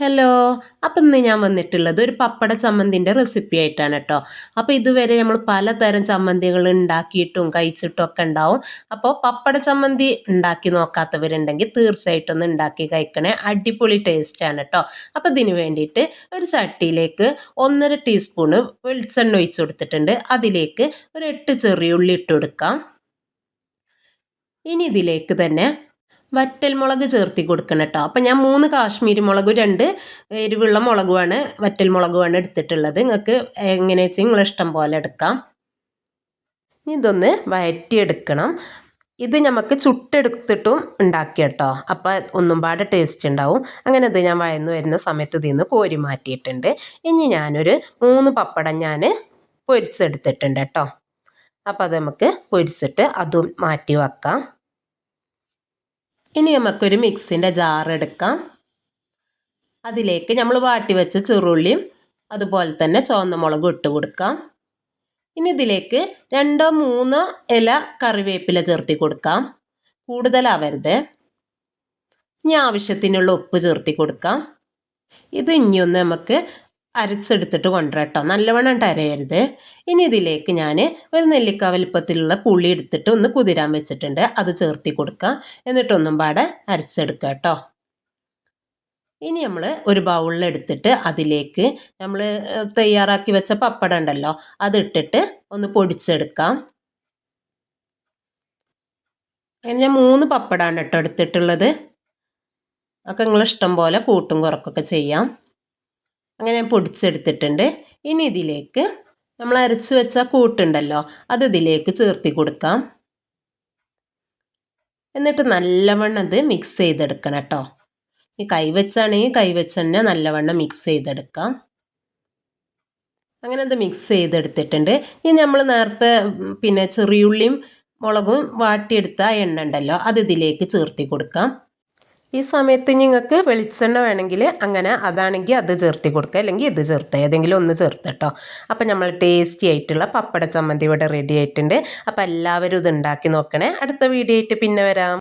Hello അപ്പം ഇന്ന് ഞാൻ വന്നിട്ടുള്ളത് ഒരു പപ്പട ചമ്മന്തിന്റെ റെസിപ്പി ആയിട്ടാണ് കേട്ടോ അപ്പോൾ ഇതുവരെ നമ്മൾ പലതരം ചമ്മന്തികൾ ഉണ്ടാക്കിയിട്ടും കഴിച്ചിട്ടും ഒക്കെ ഉണ്ടാവും. അപ്പോൾ പപ്പട ചമ്മന്തി ഉണ്ടാക്കി നോക്കാത്തവരുണ്ടെങ്കിൽ തീർച്ചയായിട്ടും ഒന്ന് ഉണ്ടാക്കി കഴിക്കണേ. അടിപൊളി ടേസ്റ്റാണ് കേട്ടോ അപ്പോൾ ഇതിന് വേണ്ടിയിട്ട് ഒരു ചട്ടിയിലേക്ക് ഒന്നര ടീസ്പൂണ് വെളിച്ചെണ്ണ ഒഴിച്ച് കൊടുത്തിട്ടുണ്ട്. അതിലേക്ക് ഒരു എട്ട് ചെറിയ ഉള്ളി ഇട്ട് കൊടുക്കാം. ഇനി ഇതിലേക്ക് തന്നെ വറ്റൽ മുളക് ചേർത്തി കൊടുക്കണം കേട്ടോ. അപ്പം ഞാൻ മൂന്ന് കാശ്മീരി മുളകും രണ്ട് എരിവുള്ള മുളകുമാണ് വറ്റൽ മുളകുമാണ് എടുത്തിട്ടുള്ളത്. നിങ്ങൾക്ക് എങ്ങനെ വെച്ചാൽ നിങ്ങൾ ഇഷ്ടം പോലെ എടുക്കാം. ഇനി ഇതൊന്ന് വയറ്റിയെടുക്കണം. ഇത് നമുക്ക് ചുട്ടെടുത്തിട്ടും ഉണ്ടാക്കി കേട്ടോ. അപ്പോൾ ഒന്നും പാടെ ടേസ്റ്റ് ഉണ്ടാവും. അങ്ങനെ ഇത് ഞാൻ വയന്ന് വരുന്ന സമയത്ത് ഇതിൽ നിന്ന് കോരി മാറ്റിയിട്ടുണ്ട്. ഇനി ഞാനൊരു മൂന്ന് പപ്പടം ഞാൻ പൊരിച്ചെടുത്തിട്ടുണ്ട് കേട്ടോ. അപ്പോൾ അത് നമുക്ക് പൊരിച്ചിട്ട് അതും മാറ്റി വെക്കാം. ഇനി നമുക്കൊരു മിക്സിന്റെ ജാർ എടുക്കാം. അതിലേക്ക് നമ്മൾ വാട്ടി വെച്ച ചെറുള്ളിയും അതുപോലെ തന്നെ ചുവന്ന മുളകും ഇട്ട് കൊടുക്കാം. ഇനി ഇതിലേക്ക് രണ്ടോ മൂന്നോ ഇല കറിവേപ്പില ചേർത്തി കൊടുക്കാം. കൂടുതലാവരുത്. ഇനി ആവശ്യത്തിനുള്ള ഉപ്പ് ചേർത്തി കൊടുക്കാം. ഇത് ഇനിയൊന്ന് നമുക്ക് അരച്ചെടുത്തിട്ട് കൊണ്ടുവരട്ടോ നല്ലവണ്ണം അരയരുത്. ഇനി ഇതിലേക്ക് ഞാൻ ഒരു നെല്ലിക്ക വലിപ്പത്തിലുള്ള പുളി എടുത്തിട്ട് ഒന്ന് കുതിരാൻ വെച്ചിട്ടുണ്ട്. അത് ചേർത്തി കൊടുക്കാം. എന്നിട്ടൊന്നും പാടെ അരച്ചെടുക്കുക കേട്ടോ. ഇനി നമ്മൾ ഒരു ബൗളിലെടുത്തിട്ട് അതിലേക്ക് നമ്മൾ തയ്യാറാക്കി വെച്ച പപ്പടം ഉണ്ടല്ലോ അതിട്ടിട്ട് ഒന്ന് പൊടിച്ചെടുക്കാം. അങ്ങനെ ഞാൻ മൂന്ന് പപ്പടമാണ് കേട്ടോ എടുത്തിട്ടുള്ളത്. ഒക്കെ നിങ്ങൾ ഇഷ്ടം പോലെ കൂട്ടും കുറക്കൊക്കെ ചെയ്യാം. അങ്ങനെ ഞാൻ പൊടിച്ചെടുത്തിട്ടുണ്ട്. ഇനി ഇതിലേക്ക് നമ്മൾ അരച്ച് വെച്ച കൂട്ടുണ്ടല്ലോ അത് ഇതിലേക്ക് ചേർത്തി കൊടുക്കാം. എന്നിട്ട് നല്ലവണ്ണം ഇത് മിക്സ് ചെയ്തെടുക്കണം കേട്ടോ. ഈ കൈവച്ചാണെങ്കിൽ കൈവച്ച് തന്നെ നല്ലവണ്ണം മിക്സ് ചെയ്തെടുക്കാം. അങ്ങനെ അത് മിക്സ് ചെയ്തെടുത്തിട്ടുണ്ട്. ഇനി നമ്മൾ നേരത്തെ പിന്നെ ചെറിയുള്ളിയും മുളകും വാട്ടിയെടുത്ത എണ്ണ ഉണ്ടല്ലോ അത് ഇതിലേക്ക് ചേർത്തി കൊടുക്കാം. ഈ സമയത്ത് നിങ്ങൾക്ക് വെളിച്ചെണ്ണ വേണമെങ്കിൽ അങ്ങനെ അതാണെങ്കിൽ അത് ചേർത്തി കൊടുക്കുക അല്ലെങ്കിൽ ഇത് ചേർത്ത് ഏതെങ്കിലും ഒന്ന് ചേർത്ത് കേട്ടോ. അപ്പം നമ്മൾ ടേസ്റ്റി ആയിട്ടുള്ള പപ്പട ചമ്മന്തി ഇവിടെ റെഡി ആയിട്ടുണ്ട്. അപ്പോൾ എല്ലാവരും ഇത് ഉണ്ടാക്കി നോക്കണേ. അടുത്ത വീഡിയോ ആയിട്ട് പിന്നെ വരാം.